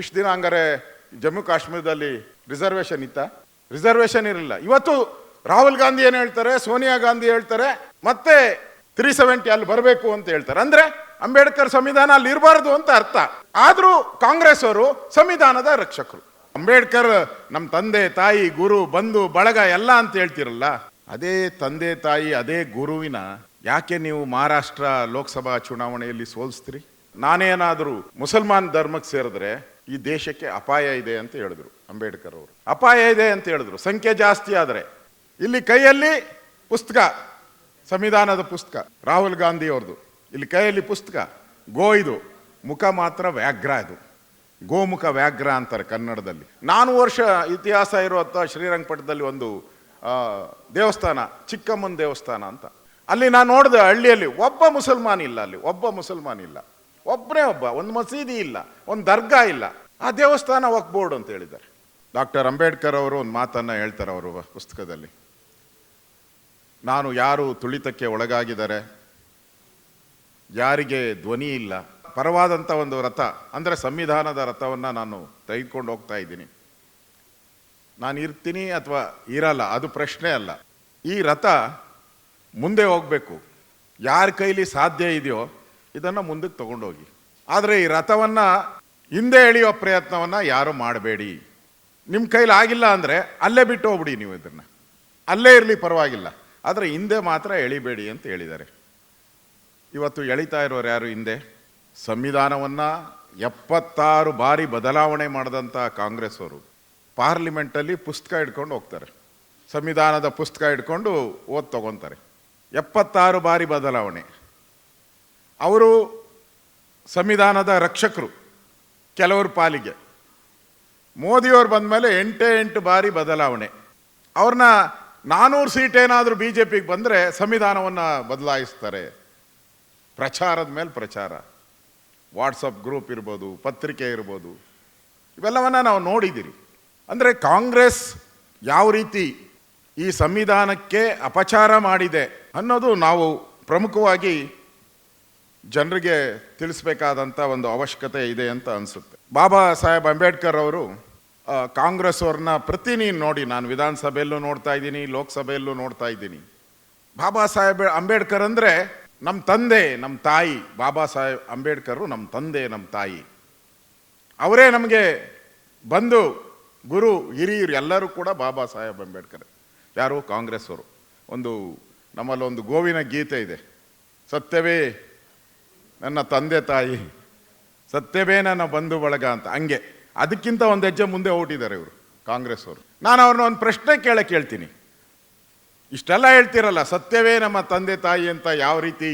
ಇಷ್ಟು ದಿನ ಹಂಗಾರೆ ಜಮ್ಮು ಕಾಶ್ಮೀರದಲ್ಲಿ ರಿಸರ್ವೇಶನ್ ಇತ್ತ? ರಿಸರ್ವೇಶನ್ ಇರಲಿಲ್ಲ. ಇವತ್ತು ರಾಹುಲ್ ಗಾಂಧಿ ಏನು ಹೇಳ್ತಾರೆ? ಸೋನಿಯಾ ಗಾಂಧಿ ಹೇಳ್ತಾರೆ, ಮತ್ತೆ ತ್ರೀ ಸೆವೆಂಟಿ ಅಲ್ಲಿ ಬರಬೇಕು ಅಂತ ಹೇಳ್ತಾರೆ. ಅಂದ್ರೆ ಅಂಬೇಡ್ಕರ್ ಸಂವಿಧಾನ ಅಲ್ಲಿ ಇರಬಾರದು ಅಂತ ಅರ್ಥ. ಆದರೂ ಕಾಂಗ್ರೆಸ್ ಅವರು ಸಂವಿಧಾನದ ರಕ್ಷಕರು. ಅಂಬೇಡ್ಕರ್ ನಮ್ಮ ತಂದೆ, ತಾಯಿ, ಗುರು, ಬಂಧು, ಬಳಗ ಎಲ್ಲ ಅಂತ ಹೇಳ್ತಿರಲ್ಲ, ಅದೇ ತಂದೆ, ತಾಯಿ, ಅದೇ ಗುರುವಿನ ಯಾಕೆ ನೀವು ಮಹಾರಾಷ್ಟ್ರ ಲೋಕಸಭಾ ಚುನಾವಣೆಯಲ್ಲಿ ಸೋಲಿಸ್ತೀರಿ? ನಾನೇನಾದರೂ ಮುಸಲ್ಮಾನ್ ಧರ್ಮಕ್ಕೆ ಸೇರಿದ್ರೆ ಈ ದೇಶಕ್ಕೆ ಅಪಾಯ ಇದೆ ಅಂತ ಹೇಳಿದ್ರು ಅಂಬೇಡ್ಕರ್ ಅವರು. ಅಪಾಯ ಇದೆ ಅಂತ ಹೇಳಿದ್ರು. ಸಂಖ್ಯೆ ಜಾಸ್ತಿ ಆದರೆ. ಇಲ್ಲಿ ಕೈಯಲ್ಲಿ ಪುಸ್ತಕ, ಸಂವಿಧಾನದ ಪುಸ್ತಕ, ರಾಹುಲ್ ಗಾಂಧಿ ಅವ್ರದ್ದು ಇಲ್ಲಿ ಕೈಯಲ್ಲಿ ಪುಸ್ತಕ, ಗೋ ಇದು. ಮುಖ ಮಾತ್ರ ವ್ಯಾಘ್ರ ಇದು. ಗೋಮುಖ ವ್ಯಾಘ್ರ ಅಂತಾರೆ ಕನ್ನಡದಲ್ಲಿ. ನಾನು ವರ್ಷ ಇತಿಹಾಸ ಇರುವಂಥ ಶ್ರೀರಂಗಪಟ್ಟಣದಲ್ಲಿ ಒಂದು ದೇವಸ್ಥಾನ, ಚಿಕ್ಕಮ್ಮನ ದೇವಸ್ಥಾನ ಅಂತ. ಅಲ್ಲಿ ನಾನು ನೋಡಿದೆ ಹಳ್ಳಿಯಲ್ಲಿ ಒಬ್ಬ ಮುಸಲ್ಮಾನ್ ಇಲ್ಲ ಅಲ್ಲಿ, ಒಬ್ಬ ಮುಸಲ್ಮಾನ್ ಇಲ್ಲ ಒಬ್ಬನೇ ಒಬ್ಬ, ಒಂದು ಮಸೀದಿ ಇಲ್ಲ, ಒಂದು ದರ್ಗಾ ಇಲ್ಲ. ಆ ದೇವಸ್ಥಾನ ಬೋರ್ಡ್ ಅಂತ ಹೇಳಿದ್ದಾರೆ. ಡಾಕ್ಟರ್ ಅಂಬೇಡ್ಕರ್ ಅವರು ಒಂದು ಮಾತನ್ನು ಹೇಳ್ತಾರೆ ಅವರು ಪುಸ್ತಕದಲ್ಲಿ. ನಾನು ಯಾರು ತುಳಿತಕ್ಕೆ ಒಳಗಾಗಿದ್ದಾರೆ? ಯಾರಿಗೆ ಧ್ವನಿ ಇಲ್ಲ? ಪರವಾದಂಥ ಒಂದು ರಥ, ಅಂದರೆ ಸಂವಿಧಾನದ ರಥವನ್ನು ನಾನು ತೆಗೆದುಕೊಂಡು ಹೋಗ್ತಾ ಇದ್ದೀನಿ. ನಾನು ಇರ್ತೀನಿ ಅಥವಾ ಇರಲ್ಲ, ಅದು ಪ್ರಶ್ನೆ ಅಲ್ಲ. ಈ ರಥ ಮುಂದೆ ಹೋಗಬೇಕು. ಯಾರ ಕೈಲಿ ಸಾಧ್ಯ ಇದೆಯೋ ಇದನ್ನು ಮುಂದಕ್ಕೆ ತಗೊಂಡೋಗಿ. ಆದರೆ ಈ ರಥವನ್ನು ಹಿಂದೆ ಎಳೆಯೋ ಪ್ರಯತ್ನವನ್ನು ಯಾರು ಮಾಡಬೇಡಿ. ನಿಮ್ಮ ಕೈಲಿ ಆಗಿಲ್ಲ ಅಂದರೆ ಅಲ್ಲೇ ಬಿಟ್ಟು ಹೋಗ್ಬಿಡಿ ನೀವು ಇದನ್ನು. ಅಲ್ಲೇ ಇರಲಿ ಪರವಾಗಿಲ್ಲ. ಆದರೆ ಹಿಂದೆ ಮಾತ್ರ ಎಳಿಬೇಡಿ ಅಂತ ಹೇಳಿದ್ದಾರೆ. ಇವತ್ತು ಎಳಿತಾ ಇರೋರು ಯಾರು ಹಿಂದೆ? ಸಂವಿಧಾನವನ್ನು ಎಪ್ಪತ್ತಾರು ಬಾರಿ ಬದಲಾವಣೆ ಮಾಡಿದಂಥ ಕಾಂಗ್ರೆಸ್ ಅವರು. ಪಾರ್ಲಿಮೆಂಟಲ್ಲಿ ಪುಸ್ತಕ ಇಟ್ಕೊಂಡು ಹೋಗ್ತಾರೆ. ಸಂವಿಧಾನದ ಪುಸ್ತಕ ಇಟ್ಕೊಂಡು ಓದ್ ತಗೊತಾರೆ. ಎಪ್ಪತ್ತಾರು ಬಾರಿ ಬದಲಾವಣೆ. ಅವರು ಸಂವಿಧಾನದ ರಕ್ಷಕರು, ಕೆಲವರು ಪಾಲಿಗೆ. ಮೋದಿಯವ್ರು ಬಂದ ಮೇಲೆ ಎಂಟೇ ಎಂಟು ಬಾರಿ ಬದಲಾವಣೆ. ಅವ್ರನ್ನ ನಾನೂರು ಸೀಟ್ ಏನಾದರೂ ಬಿ ಜೆ ಪಿಗೆ ಬಂದರೆ ಸಂವಿಧಾನವನ್ನು ಬದಲಾಯಿಸ್ತಾರೆ. ಪ್ರಚಾರದ ಮೇಲೆ ಪ್ರಚಾರ. ವಾಟ್ಸಪ್ ಗ್ರೂಪ್ ಇರ್ಬೋದು, ಪತ್ರಿಕೆ ಇರ್ಬೋದು, ಇವೆಲ್ಲವನ್ನು ನಾವು ನೋಡಿದ್ದೀರಿ ಅಂದರೆ ಕಾಂಗ್ರೆಸ್ ಯಾವ ರೀತಿ ಈ ಸಂವಿಧಾನಕ್ಕೆ ಅಪಚಾರ ಮಾಡಿದೆ ಅನ್ನೋದು ನಾವು ಪ್ರಮುಖವಾಗಿ ಜನರಿಗೆ ತಿಳಿಸ್ಬೇಕಾದಂಥ ಒಂದು ಅವಶ್ಯಕತೆ ಇದೆ ಅಂತ ಅನಿಸುತ್ತೆ. ಬಾಬಾ ಸಾಹೇಬ್ ಅಂಬೇಡ್ಕರ್ ಅವರು ಕಾಂಗ್ರೆಸ್ ಅವ್ರನ್ನ ಪ್ರತಿ ನೋಡಿ, ನಾನು ವಿಧಾನಸಭೆಯಲ್ಲೂ ನೋಡ್ತಾ ಇದ್ದೀನಿ, ಲೋಕಸಭೆಯಲ್ಲೂ ನೋಡ್ತಾ ಇದ್ದೀನಿ. ಬಾಬಾ ಸಾಹೇಬ್ ಅಂಬೇಡ್ಕರ್ ಅಂದರೆ ನಮ್ಮ ತಂದೆ ನಮ್ಮ ತಾಯಿ. ಬಾಬಾ ಸಾಹೇಬ್ ಅಂಬೇಡ್ಕರು ನಮ್ಮ ತಂದೆ ನಮ್ಮ ತಾಯಿ. ಅವರೇ ನಮಗೆ ಬಂದು ಗುರು, ಹಿರಿಯರು ಎಲ್ಲರೂ ಕೂಡ ಬಾಬಾ ಸಾಹೇಬ್ ಅಂಬೇಡ್ಕರ್. ಯಾರು? ಕಾಂಗ್ರೆಸ್ ಅವರು. ಒಂದು ನಮ್ಮಲ್ಲಿ ಒಂದು ಗೋವಿನ ಗೀತೆ ಇದೆ. ಸತ್ಯವೇ ನನ್ನ ತಂದೆ ತಾಯಿ, ಸತ್ಯವೇ ನನ್ನ ಬಂಧು ಬಳಗ ಅಂತ, ಹಂಗೆ. ಅದಕ್ಕಿಂತ ಒಂದು ಹೆಜ್ಜೆ ಮುಂದೆ ಹೊರಟಿದ್ದಾರೆ ಇವರು, ಕಾಂಗ್ರೆಸ್ ಅವರು. ನಾನು ಅವ್ರನ್ನ ಒಂದು ಪ್ರಶ್ನೆ ಕೇಳಕ್ಕೆ ಹೇಳ್ತೀನಿ ಇಷ್ಟೆಲ್ಲ ಹೇಳ್ತಿರಲ್ಲ, ಸತ್ಯವೇ ನಮ್ಮ ತಂದೆ ತಾಯಿ ಅಂತ ಯಾವ ರೀತಿ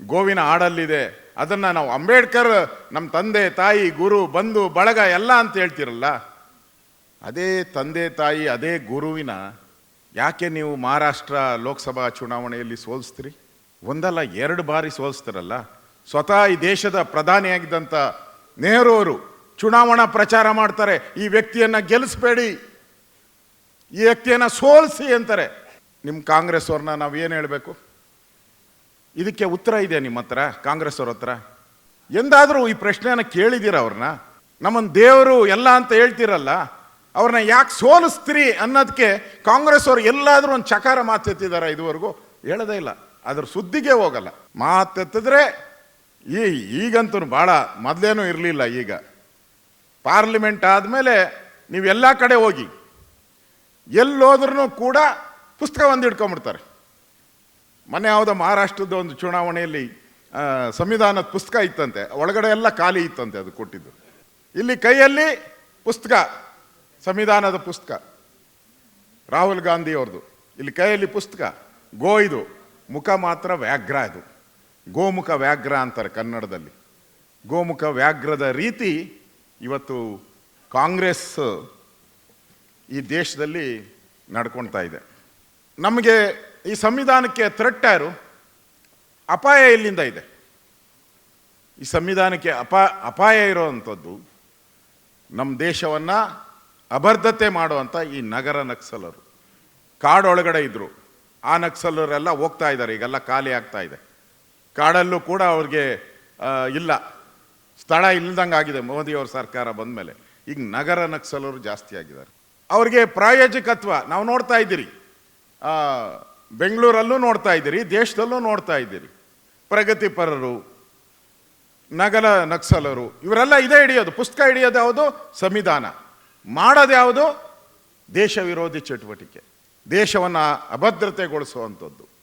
ಗೋವಿನ ಹಾಡಲ್ಲಿದೆ, ಅದನ್ನು ನಾವು ಅಂಬೇಡ್ಕರ್ ನಮ್ಮ ತಂದೆ, ತಾಯಿ, ಗುರು, ಬಂಧು, ಬಳಗ ಎಲ್ಲ ಅಂತ ಹೇಳ್ತಿರಲ್ಲ. ಅದೇ ತಂದೆ ತಾಯಿ, ಅದೇ ಗುರುವಿನ ಯಾಕೆ ನೀವು ಮಹಾರಾಷ್ಟ್ರ ಲೋಕಸಭಾ ಚುನಾವಣೆಯಲ್ಲಿ ಸೋಲಿಸ್ತೀರಿ? ಒಂದಲ್ಲ, ಎರಡು ಬಾರಿ ಸೋಲಿಸ್ತಾರಲ್ಲ? ಸ್ವತಃ ಈ ದೇಶದ ಪ್ರಧಾನಿಯಾಗಿದ್ದಂಥ ನೆಹರು ಅವರು ಚುನಾವಣಾ ಪ್ರಚಾರ ಮಾಡ್ತಾರೆ. ಈ ವ್ಯಕ್ತಿಯನ್ನು ಗೆಲ್ಲಿಸ್ಬೇಡಿ. ಈ ವ್ಯಕ್ತಿಯನ್ನು ಸೋಲಿಸಿ ಅಂತಾರೆ. ನಿಮ್ಮ ಕಾಂಗ್ರೆಸ್ ಅವ್ರನ್ನ ನಾವು ಏನು ಹೇಳಬೇಕು? ಇದಕ್ಕೆ ಉತ್ತರ ಇದೆ ನಿಮ್ಮ ಹತ್ರ, ಕಾಂಗ್ರೆಸ್ ಅವ್ರ ಹತ್ರ. ಎಂದಾದರೂ ಈ ಪ್ರಶ್ನೆಯನ್ನು ಕೇಳಿದ್ದೀರ ಅವ್ರನ್ನ ನಮ್ಮನ್ನು ದೇವರು ಎಲ್ಲ ಅಂತ ಹೇಳ್ತಿರಲ್ಲ ಅವ್ರನ್ನ ಯಾಕೆ ಸೋಲಿಸ್ತೀರಿ ಅನ್ನೋದಕ್ಕೆ ಕಾಂಗ್ರೆಸ್ ಅವ್ರು ಎಲ್ಲಾದರೂ ಒಂದು ಚಕಾರ ಮಾತೆತ್ತಿದ್ದಾರೆ ಇದುವರೆಗೂ. ಹೇಳೋದೇ ಇಲ್ಲ. ಅದ್ರ ಸುದ್ದಿಗೆ ಹೋಗಲ್ಲ. ಮಾತೆತ್ತಿದ್ರೆ ಈ ಈಗಂತೂ ಭಾಳ ಮೊದಲೇನೂ ಇರಲಿಲ್ಲ ಈಗ. ಪಾರ್ಲಿಮೆಂಟ್ ಆದಮೇಲೆ ನೀವೆಲ್ಲ ಕಡೆ ಹೋಗಿ ಎಲ್ಲೋದ್ರೂ ಕೂಡ ಪುಸ್ತಕ ಒಂದು ಹಿಡ್ಕೊಂಬಿಡ್ತಾರೆ ಮೊನ್ನೆ ಯಾವುದೋ ಮಹಾರಾಷ್ಟ್ರದ ಒಂದು ಚುನಾವಣೆಯಲ್ಲಿ ಸಂವಿಧಾನದ ಪುಸ್ತಕ ಇತ್ತಂತೆ, ಒಳಗಡೆ ಎಲ್ಲ ಖಾಲಿ ಇತ್ತಂತೆ ಅದು ಕೊಟ್ಟಿದ್ದು. ಇಲ್ಲಿ ಕೈಯಲ್ಲಿ ಪುಸ್ತಕ, ಸಂವಿಧಾನದ ಪುಸ್ತಕ, ರಾಹುಲ್ ಗಾಂಧಿ ಅವ್ರದ್ದು. ಇಲ್ಲಿ ಕೈಯಲ್ಲಿ ಪುಸ್ತಕ, ಗೋ ಇದು, ಮುಖ ಮಾತ್ರ ವ್ಯಾಘ್ರ ಇದು. ಗೋಮುಖ ವ್ಯಾಘ್ರ ಅಂತಾರೆ ಕನ್ನಡದಲ್ಲಿ. ಗೋಮುಖ ವ್ಯಾಘ್ರದ ರೀತಿ ಇವತ್ತು ಕಾಂಗ್ರೆಸ್ ಈ ದೇಶದಲ್ಲಿ ನಡ್ಕೊಳ್ತಾ ಇದೆ. ನಮಗೆ ಈ ಸಂವಿಧಾನಕ್ಕೆ ಥ್ರೆಟ್ಟಾರು ಅಪಾಯ ಇಲ್ಲಿಂದ ಇದೆ. ಈ ಸಂವಿಧಾನಕ್ಕೆ ಅಪಾ, ಅಪಾಯ ಇರೋವಂಥದ್ದು ನಮ್ಮ ದೇಶವನ್ನು ಅಭದ್ರತೆ ಮಾಡುವಂಥ ಈ ನಗರ ನಕ್ಸಲರು. ಕಾಡೊಳಗಡೆ ಇದ್ದರು ಆ ನಕ್ಸಲರೆಲ್ಲ ಹೋಗ್ತಾ ಇದ್ದಾರೆ. ಈಗೆಲ್ಲ ಖಾಲಿ ಆಗ್ತಾ ಇದೆ. ಕಾಡಲ್ಲೂ ಕೂಡ ಅವ್ರಿಗೆ ಇಲ್ಲ. ಸ್ಥಳ ಇಲ್ದಂಗೆ ಆಗಿದೆ ಮೋದಿಯವ್ರ ಸರ್ಕಾರ ಬಂದ ಮೇಲೆ ಈಗ ನಗರ ನಕ್ಸಲರು ಜಾಸ್ತಿ ಆಗಿದ್ದಾರೆ. ಅವ್ರಿಗೆ ಪ್ರಾಯೋಜಕತ್ವ, ನಾವು ನೋಡ್ತಾ ಇದ್ದೀರಿ. ಬೆಂಗಳೂರಲ್ಲೂ ನೋಡ್ತಾ ಇದ್ದೀರಿ, ದೇಶದಲ್ಲೂ ನೋಡ್ತಾ ಇದ್ದೀರಿ. ಪ್ರಗತಿಪರರು, ನಗರ ನಕ್ಸಲರು, ಇವರೆಲ್ಲ ಇದೇ ಹಿಡಿಯೋದು. ಪುಸ್ತಕ ಹಿಡಿಯೋದು ಯಾವುದು? ಸಂವಿಧಾನ. ಮಾಡೋದು ಯಾವುದು? ದೇಶ ವಿರೋಧಿ ಚಟುವಟಿಕೆ. ದೇಶವನ್ನು ಅಭದ್ರತೆಗೊಳಿಸುವಂಥದ್ದು.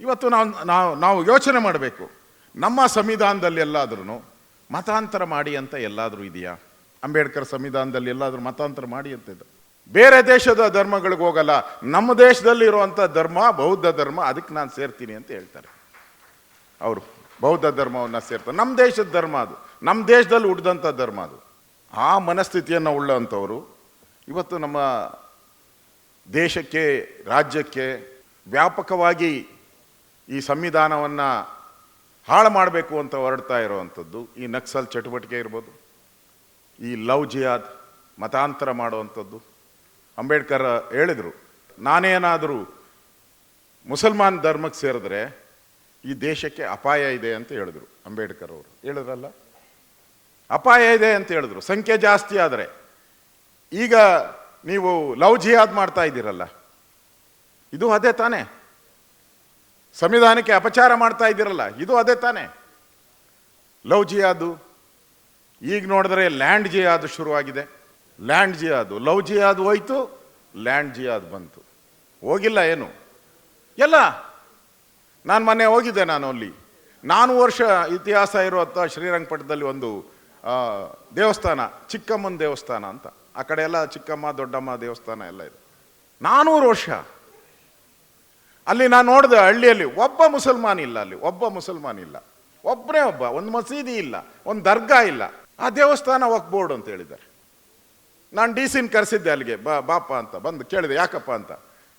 ಇವತ್ತು ನಾವು ನಾವು ನಾವು ಯೋಚನೆ ಮಾಡಬೇಕು. ನಮ್ಮ ಸಂವಿಧಾನದಲ್ಲಿ ಎಲ್ಲಾದ್ರೂ ಮತಾಂತರ ಮಾಡಿ ಅಂತ ಎಲ್ಲಾದರೂ ಇದೆಯಾ? ಅಂಬೇಡ್ಕರ್ ಸಂವಿಧಾನದಲ್ಲಿ ಎಲ್ಲಾದರೂ ಮತಾಂತರ ಮಾಡಿ ಅಂತ ಇದೆ. ಬೇರೆ ದೇಶದ ಧರ್ಮಗಳಿಗೆ ಹೋಗಲ್ಲ. ನಮ್ಮ ದೇಶದಲ್ಲಿ ಇರುವಂಥ ಧರ್ಮ, ಬೌದ್ಧ ಧರ್ಮ, ಅದಕ್ಕೆ ನಾನು ಸೇರ್ತೀನಿ ಅಂತ ಹೇಳ್ತಾರೆ. ಅವರು ಬೌದ್ಧ ಧರ್ಮವನ್ನು ಸೇರ್ತಾರೆ. ನಮ್ಮ ದೇಶದ ಧರ್ಮ ಅದು. ನಮ್ಮ ದೇಶದಲ್ಲಿ ಹುಡ್ದಂಥ ಧರ್ಮ ಅದು. ಆ ಮನಸ್ಥಿತಿಯನ್ನು ಉಳ್ಳಂಥವರು ಇವತ್ತು ನಮ್ಮ ದೇಶಕ್ಕೆ, ರಾಜ್ಯಕ್ಕೆ ವ್ಯಾಪಕವಾಗಿ ಈ ಸಂವಿಧಾನವನ್ನು ಹಾಳು ಮಾಡಬೇಕು ಅಂತ ಹೊರಡ್ತಾ ಇರುವಂಥದ್ದು, ಈ ನಕ್ಸಲ್ ಚಟುವಟಿಕೆ ಇರ್ಬೋದು, ಈ ಲವ್ ಜಿಯಾದ್ ಮತಾಂತರ ಮಾಡುವಂಥದ್ದು. ಅಂಬೇಡ್ಕರ್ ಹೇಳಿದರು, ನಾನೇನಾದರೂ ಮುಸಲ್ಮಾನ್ ಧರ್ಮಕ್ಕೆ ಸೇರಿದ್ರೆ ಈ ದೇಶಕ್ಕೆ ಅಪಾಯ ಇದೆ ಅಂತ ಹೇಳಿದ್ರು ಅಂಬೇಡ್ಕರ್ ಅವರು. ಹೇಳಿದ್ರಲ್ಲ? ಅಪಾಯ ಇದೆ ಅಂತ ಹೇಳಿದ್ರು. ಸಂಖ್ಯೆ ಜಾಸ್ತಿ ಆದರೆ. ಈಗ ನೀವು ಲವ್ ಜಿಯಾದ್ ಮಾಡ್ತಾ ಇದ್ದೀರಲ್ಲ, ಇದು ಅದೇ ತಾನೇ? ಸಂವಿಧಾನಕ್ಕೆ ಅಪಚಾರ ಮಾಡ್ತಾ ಇದ್ದೀರಲ್ಲ, ಇದು ಅದೇ ತಾನೇ. ಲವ್ ಜಿಯಾದು, ಈಗ ನೋಡಿದ್ರೆ ಲ್ಯಾಂಡ್ ಜಿಯಾದು ಶುರುವಾಗಿದೆ. ಲ್ಯಾಂಡ್ ಜಿಯಾದು, ಲವ್ ಜಿಯಾದು ಹೋಯ್ತು, ಲ್ಯಾಂಡ್ ಜಿಯಾದು ಬಂತು. ಹೋಗಿಲ್ಲ ಏನು? ಎಲ್ಲ, ನಾನು ಮೊನ್ನೆ ಹೋಗಿದ್ದೆ ನಾನು ಅಲ್ಲಿ. ನಾನು ವರ್ಷ ಇತಿಹಾಸ ಇರುವಂಥ ಶ್ರೀರಂಗಪಟ್ಟಣದಲ್ಲಿ ಒಂದು ದೇವಸ್ಥಾನ, ಚಿಕ್ಕಮ್ಮನ ದೇವಸ್ಥಾನ ಅಂತ. ಆ ಕಡೆ ಎಲ್ಲ ಚಿಕ್ಕಮ್ಮ, ದೊಡ್ಡಮ್ಮ ದೇವಸ್ಥಾನ ಎಲ್ಲ ಇದೆ. ನಾನೂರು ವರ್ಷ ಅಲ್ಲಿ ನಾನು ನೋಡಿದೆ ಹಳ್ಳಿಯಲ್ಲಿ ಒಬ್ಬ ಮುಸಲ್ಮಾನ್ ಇಲ್ಲ ಅಲ್ಲಿ, ಒಬ್ಬ ಮುಸಲ್ಮಾನ್ ಇಲ್ಲ. ಒಬ್ಬನೇ ಒಬ್ಬ, ಒಂದು ಮಸೀದಿ ಇಲ್ಲ, ಒಂದು ದರ್ಗಾ ಇಲ್ಲ. ಆ ದೇವಸ್ಥಾನ ವಕ್ ಬೋರ್ಡ್ ಅಂತ ಹೇಳಿದ್ದಾರೆ. ನಾನು ಡಿ ಸಿನ್ ಕರೆಸಿದ್ದೆ ಅಲ್ಲಿಗೆ, ಬಾ, ಬಾಪ ಅಂತ, ಬಂದು ಕೇಳಿದೆ, ಯಾಕಪ್ಪ ಅಂತ.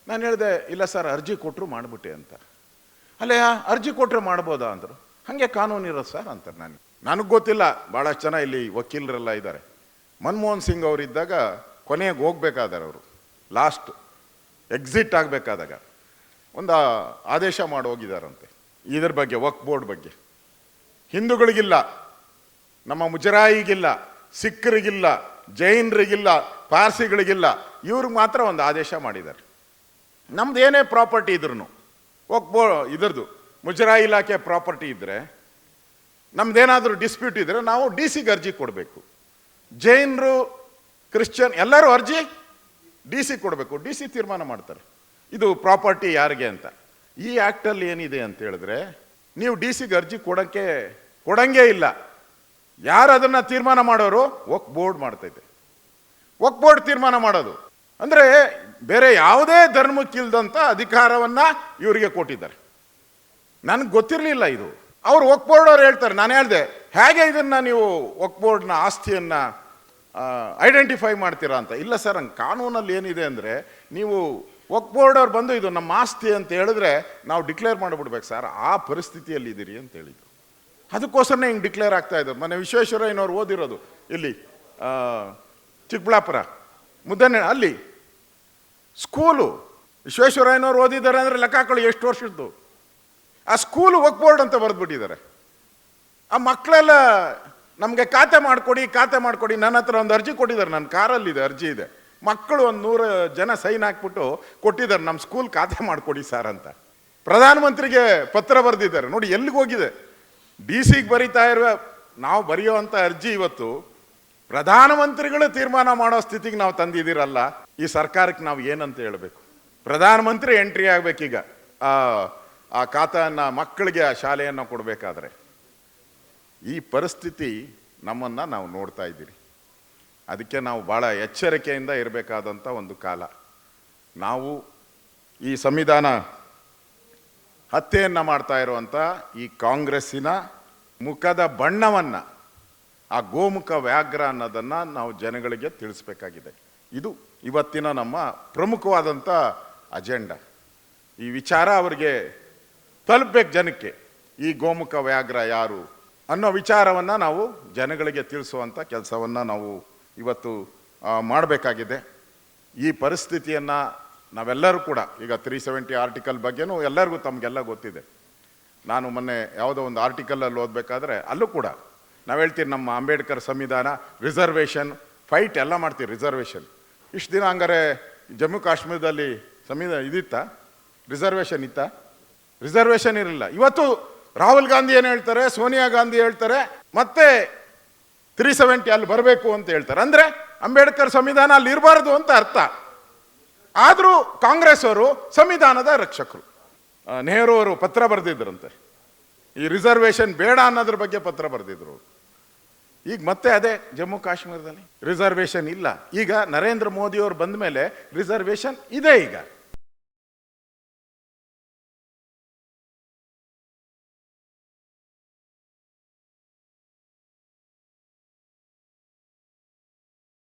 ನಾನು ಹೇಳಿದೆ, ಇಲ್ಲ ಸರ್, ಅರ್ಜಿ ಕೊಟ್ಟರು ಮಾಡಿಬಿಟ್ಟೆ ಅಂತ. ಅಲ್ಲೇ ಅರ್ಜಿ ಕೊಟ್ಟರೆ ಮಾಡ್ಬೋದಾ ಅಂದರು. ಹಾಗೆ ಕಾನೂನು ಇರೋದು ಸರ್ ಅಂತಾರೆ ನಾನು ನನಗೆ ಗೊತ್ತಿಲ್ಲ ಭಾಳಷ್ಟು ಜನ ಇಲ್ಲಿ ವಕೀಲರೆಲ್ಲ ಇದ್ದಾರೆ. ಮನಮೋಹನ್ ಸಿಂಗ್ ಅವರಿದ್ದಾಗ ಕೊನೆಗೆ ಹೋಗ್ಬೇಕಾದಾರೆ ಅವರು. ಲಾಸ್ಟ್, ಎಕ್ಸಿಟ್ ಆಗಬೇಕಾದಾಗ. ಒಂದು ಆದೇಶ ಮಾಡಿ ಹೋಗಿದ್ದಾರಂತೆ ಇದ್ರ ಬಗ್ಗೆ ವಕ್ ಬೋರ್ಡ್ ಬಗ್ಗೆ. ಹಿಂದೂಗಳಿಗಿಲ್ಲ, ನಮ್ಮ ಮುಜರಾಯಿಗಿಲ್ಲ, ಸಿಖ್ಖರಿಗಿಲ್ಲ, ಜೈನರಿಗಿಲ್ಲ, ಪಾರ್ಸಿಗಳಿಗಿಲ್ಲ ಇವ್ರಿಗೆ ಮಾತ್ರ ಒಂದು ಆದೇಶ ಮಾಡಿದ್ದಾರೆ. ನಮ್ದು ಏನೇ ಪ್ರಾಪರ್ಟಿ ಇದ್ರೂ ಬೋ ಇದ್ರದ್ದು, ಮುಜರಾಯಿ ಇಲಾಖೆ ಪ್ರಾಪರ್ಟಿ ಇದ್ದರೆ ನಮ್ದೇನಾದರೂ ಡಿಸ್ಪ್ಯೂಟ್ ಇದ್ದರೆ ನಾವು ಡಿ ಸಿಗೆ ಅರ್ಜಿ ಕೊಡಬೇಕು. ಜೈನರು, ಕ್ರಿಶ್ಚಿಯನ್ ಎಲ್ಲರೂ ಅರ್ಜಿ ಡಿ ಸಿ ಕೊಡಬೇಕು. ಡಿ ಸಿ ತೀರ್ಮಾನ ಮಾಡ್ತಾರೆ. ಇದು ಪ್ರಾಪರ್ಟಿ ಯಾರಿಗೆ ಅಂತ? ಈ ಆ್ಯಕ್ಟಲ್ಲಿ ಏನಿದೆ ಅಂತ ಹೇಳಿದ್ರೆ, ನೀವು ಡಿ ಸಿಗೆ ಅರ್ಜಿ ಕೊಡೋಕ್ಕೆ, ಕೊಡಂಗೇ ಇಲ್ಲ. ಯಾರು ಅದನ್ನು ತೀರ್ಮಾನ ಮಾಡೋರು? ಒಕ್ ಬೋರ್ಡ್ ಮಾಡ್ತೈತೆ. ಒಕ್ ಬೋರ್ಡ್ ತೀರ್ಮಾನ ಮಾಡೋದು. ಅಂದರೆ ಬೇರೆ ಯಾವುದೇ ಧರ್ಮಕ್ಕಿಲ್ದಂಥ ಅಧಿಕಾರವನ್ನು ಇವರಿಗೆ ಕೊಟ್ಟಿದ್ದಾರೆ. ನನಗೆ ಗೊತ್ತಿರಲಿಲ್ಲ ಇದು. ಅವ್ರು ಒಕ್ ಬೋರ್ಡ್ ಅವ್ರು ಹೇಳ್ತಾರೆ. ನಾನು ಹೇಳಿದೆ, ಹೇಗೆ ಇದನ್ನು ನೀವು ಒಕ್ ಬೋರ್ಡ್ನ ಆಸ್ತಿಯನ್ನು ಐಡೆಂಟಿಫೈ ಮಾಡ್ತೀರಾ ಅಂತ? ಇಲ್ಲ ಸರ್, ಹಂಗೆ ಕಾನೂನಲ್ಲಿ ಏನಿದೆ ಅಂದರೆ, ನೀವು ಅವ್ರು ಬಂದು ಇದು ನಮ್ಮ ಆಸ್ತಿ ಅಂತ ಹೇಳಿದ್ರೆ ನಾವು ಡಿಕ್ಲೇರ್ ಮಾಡಿಬಿಡ್ಬೇಕು ಸರ್, ಆ ಪರಿಸ್ಥಿತಿಯಲ್ಲಿ ಇದ್ದೀರಿ ಅಂತ ಹೇಳಿದ್ರು. ಅದಕ್ಕೋಸ್ಕರನೇ ಹಿಂಗೆ ಡಿಕ್ಲೇರ್ ಆಗ್ತಾ ಇದ್ದಾರೆ ಮನೆ ವಿಶ್ವೇಶ್ವರಯ್ಯನವ್ರು ಓದಿರೋದು, ಇಲ್ಲಿ ಚಿಕ್ಕಬಳ್ಳಾಪುರ, ಮುದ್ದನೆ, ಅಲ್ಲಿ, ಸ್ಕೂಲು. ವಿಶ್ವೇಶ್ವರಯ್ಯನವ್ರು ಓದಿದ್ದಾರೆ ಅಂದರೆ ಲೆಕ್ಕ ಹಾಕೊಳ್ಳಿ, ಎಷ್ಟು ವರ್ಷದ್ದು? ಆ ಸ್ಕೂಲು ವಕ್ ಬೋರ್ಡ್ ಅಂತ ಬರೆದ್ಬಿಟ್ಟಿದ್ದಾರೆ. ಆ ಮಕ್ಕಳೆಲ್ಲ ನಮಗೆ ಖಾತೆ ಮಾಡಿಕೊಡಿ ಖಾತೆ ಮಾಡಿಕೊಡಿ, ನನ್ನ ಹತ್ರ ಒಂದು ಅರ್ಜಿ ಕೊಟ್ಟಿದ್ದಾರೆ, ನನ್ನ ಕಾರಲ್ಲಿದೆ, ಅರ್ಜಿ ಇದೆ. ಮಕ್ಕಳು ಒಂದು ನೂರು ಜನ ಸೈನ್ ಹಾಕ್ಬಿಟ್ಟು ಕೊಟ್ಟಿದ್ದಾರೆ ನಮ್ಮ ಸ್ಕೂಲ್ ಖಾತೆ ಮಾಡಿಕೊಡಿ ಸರ್ ಅಂತ. ಪ್ರಧಾನಮಂತ್ರಿಗೆ ಪತ್ರ ಬರೆದಿದ್ದಾರೆ, ನೋಡಿ ಎಲ್ಲಿಗೆ ಹೋಗಿದೆ? ಡಿ ಸಿಗೆ ಬರೀತಾ ಇರುವ, ನಾವು ಬರೆಯುವಂಥ ಅರ್ಜಿ ಇವತ್ತು, ಪ್ರಧಾನಮಂತ್ರಿಗಳು ತೀರ್ಮಾನ ಮಾಡೋ ಸ್ಥಿತಿಗೆ ನಾವು ತಂದಿದ್ದೀರಲ್ಲ, ಈ ಸರ್ಕಾರಕ್ಕೆ ನಾವು ಏನಂತ ಹೇಳಬೇಕು? ಪ್ರಧಾನಮಂತ್ರಿ ಎಂಟ್ರಿ ಆಗಬೇಕೀಗ. ಆ ಖಾತೆಯನ್ನ ಮಕ್ಕಳಿಗೆ ಆ ಶಾಲೆಯನ್ನು ಕೊಡಬೇಕಾದ್ರೆ. ಈ ಪರಿಸ್ಥಿತಿ ನಮ್ಮನ್ನ ನಾವು ನೋಡ್ತಾ ಇದ್ದೀರಿ. ಅದಕ್ಕೆ ನಾವು ಭಾಳ ಎಚ್ಚರಿಕೆಯಿಂದ ಇರಬೇಕಾದಂಥ ಒಂದು ಕಾಲ. ನಾವು ಈ ಸಂವಿಧಾನ ಹತ್ಯೆಯನ್ನು ಮಾಡ್ತಾ ಇರುವಂಥ ಈ ಕಾಂಗ್ರೆಸ್ಸಿನ ಮುಖದ ಬಣ್ಣವನ್ನು, ಆ ಗೋಮುಖ ವ್ಯಾಘ್ರ ಅನ್ನೋದನ್ನು ನಾವು ಜನಗಳಿಗೆ ತಿಳಿಸ್ಬೇಕಾಗಿದೆ. ಇದು ಇವತ್ತಿನ ನಮ್ಮ ಪ್ರಮುಖವಾದಂಥ ಅಜೆಂಡಾ. ಈ ವಿಚಾರ ಅವರಿಗೆ ತಲುಪಬೇಕು ಜನಕ್ಕೆ, ಈ ಗೋಮುಖ ವ್ಯಾಘ್ರ ಯಾರು ಅನ್ನೋ ವಿಚಾರವನ್ನು ನಾವು ಜನಗಳಿಗೆ ತಿಳಿಸುವಂಥ ಕೆಲಸವನ್ನು ನಾವು ಇವತ್ತು ಮಾಡಬೇಕಾಗಿದೆ. ಈ ಪರಿಸ್ಥಿತಿಯನ್ನು ನಾವೆಲ್ಲರೂ ಕೂಡ, ಈಗ ತ್ರೀ ಸೆವೆಂಟಿ ಆರ್ಟಿಕಲ್ ಬಗ್ಗೆನೂ ಎಲ್ಲರಿಗೂ ತಮಗೆಲ್ಲ ಗೊತ್ತಿದೆ. ನಾನು ಮೊನ್ನೆ ಯಾವುದೋ ಒಂದು ಆರ್ಟಿಕಲಲ್ಲಿ ಓದಬೇಕಾದ್ರೆ ಅಲ್ಲೂ ಕೂಡ ನಾವು ಹೇಳ್ತೀವಿ ನಮ್ಮ ಅಂಬೇಡ್ಕರ್ ಸಂವಿಧಾನ ರಿಸರ್ವೇಷನ್ ಫೈಟ್ ಎಲ್ಲ ಮಾಡ್ತೀವಿ ರಿಸರ್ವೇಷನ್ ಇಷ್ಟು ದಿನ ಹಂಗಾರೆ ಜಮ್ಮು ಕಾಶ್ಮೀರದಲ್ಲಿ ಸಂವಿಧಾನ ಇದಿತ್ತ? ರಿಸರ್ವೇಷನ್ ಇತ್ತ? ರಿಸರ್ವೇಷನ್ ಇರಲಿಲ್ಲ. ಇವತ್ತು ರಾಹುಲ್ ಗಾಂಧಿ ಏನು ಹೇಳ್ತಾರೆ? ಸೋನಿಯಾ ಗಾಂಧಿ ಹೇಳ್ತಾರೆ, ಮತ್ತೆ ತ್ರೀ ಸೆವೆಂಟಿ ಅಲ್ಲಿ ಬರಬೇಕು ಅಂತ ಹೇಳ್ತಾರೆ. ಅಂದರೆ ಅಂಬೇಡ್ಕರ್ ಸಂವಿಧಾನ ಅಲ್ಲಿ ಇರಬಾರ್ದು ಅಂತ ಅರ್ಥ. ಆದರೂ ಕಾಂಗ್ರೆಸ್ ಅವರು ಸಂವಿಧಾನದ ರಕ್ಷಕರು. ನೆಹರು ಅವರು ಪತ್ರ ಬರೆದಿದ್ರಂತೆ. ಈ ರಿಸರ್ವೇಷನ್ ಬೇಡ ಅನ್ನೋದ್ರ ಬಗ್ಗೆ ಪತ್ರ ಬರೆದಿದ್ರು ಈಗ ಮತ್ತೆ ಅದೇ ಜಮ್ಮು ಕಾಶ್ಮೀರದಲ್ಲಿ ರಿಸರ್ವೇಷನ್ ಇಲ್ಲ. ಈಗ ನರೇಂದ್ರ ಮೋದಿಯವರು ಬಂದ ಮೇಲೆ ರಿಸರ್ವೇಷನ್ ಇದೆ ಈಗ.